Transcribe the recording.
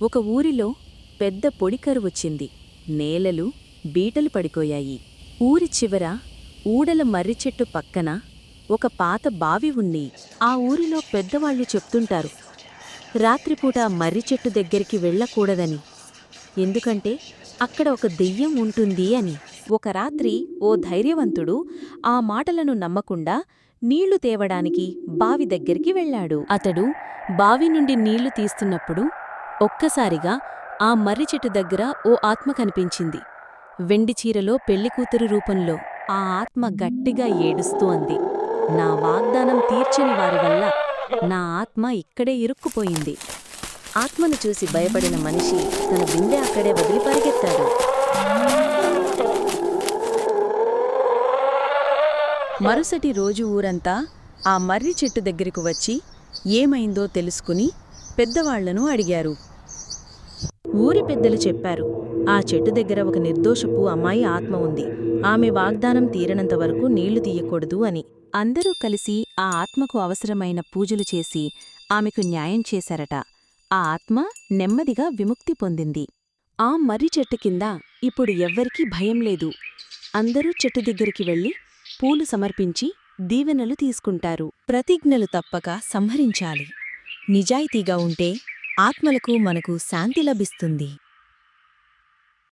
ఒక ఊరిలో పెద్ద పొడికరు వచ్చింది. నేలలు బీటలు పడిపోయాయి. ఊరి చివర ఊడల మర్రి చెట్టు పక్కన ఒక పాత బావి ఉంది. ఆ ఊరిలో పెద్దవాళ్ళు చెప్తుంటారు రాత్రిపూట మర్రి చెట్టు దగ్గరికి వెళ్ళకూడదని. ఎందుకంటే అక్కడ ఒక దెయ్యం ఉంటుంది అని. ఒక రాత్రి ఓ ధైర్యవంతుడు ఆ మాటలను నమ్మకుండా నీళ్ళు తేవడానికి బావి దగ్గరికి వెళ్ళాడు. అతడు బావి నుండి నీళ్ళు తీస్తున్నప్పుడు ఒక్కసారిగా ఆ మర్రి చెట్టు దగ్గర ఓ ఆత్మ కనిపించింది. వెండి చీరలో పెళ్ళికూతురు రూపంలో ఆ ఆత్మ గట్టిగా ఏడుస్తూ అంది. నా వాగ్దానం తీర్చని వారి వల్ల నా ఆత్మ ఇక్కడే ఇరుక్కుపోయింది. ఆత్మను చూసి భయపడిన మనిషి తన గుండె అక్కడే వదిలి పరిగెత్తాడు. మరుసటి రోజు ఊరంతా ఆ మర్రి చెట్టు దగ్గరకు వచ్చి ఏమైందో తెలుసుకుని పెద్దవాళ్ళను అడిగారు. ఊరి పెద్దలు చెప్పారు. ఆ చెట్టు దగ్గర ఒక నిర్దోషపు అమ్మాయి ఆత్మ ఉంది. ఆమె వాగ్దానం తీరనంత వరకు నీళ్ళు తీయకూడదు అని. అందరూ కలిసి ఆ ఆత్మకు అవసరమైన పూజలు చేసి ఆమెకు న్యాయం చేశారట. ఆ ఆత్మ నెమ్మదిగా విముక్తి పొందింది. ఆ మర్రి చెట్టు కింద ఇప్పుడు ఎవ్వరికీ భయం లేదు. అందరూ చెట్టు దగ్గరికి వెళ్ళి పూలు సమర్పించి దీవెనలు తీసుకుంటారు. ప్రతిజ్ఞలు తప్పక సంహరించాలి. నిజాయితీగా ఉంటే ఆత్మలకు మనకు శాంతి లభిస్తుంది.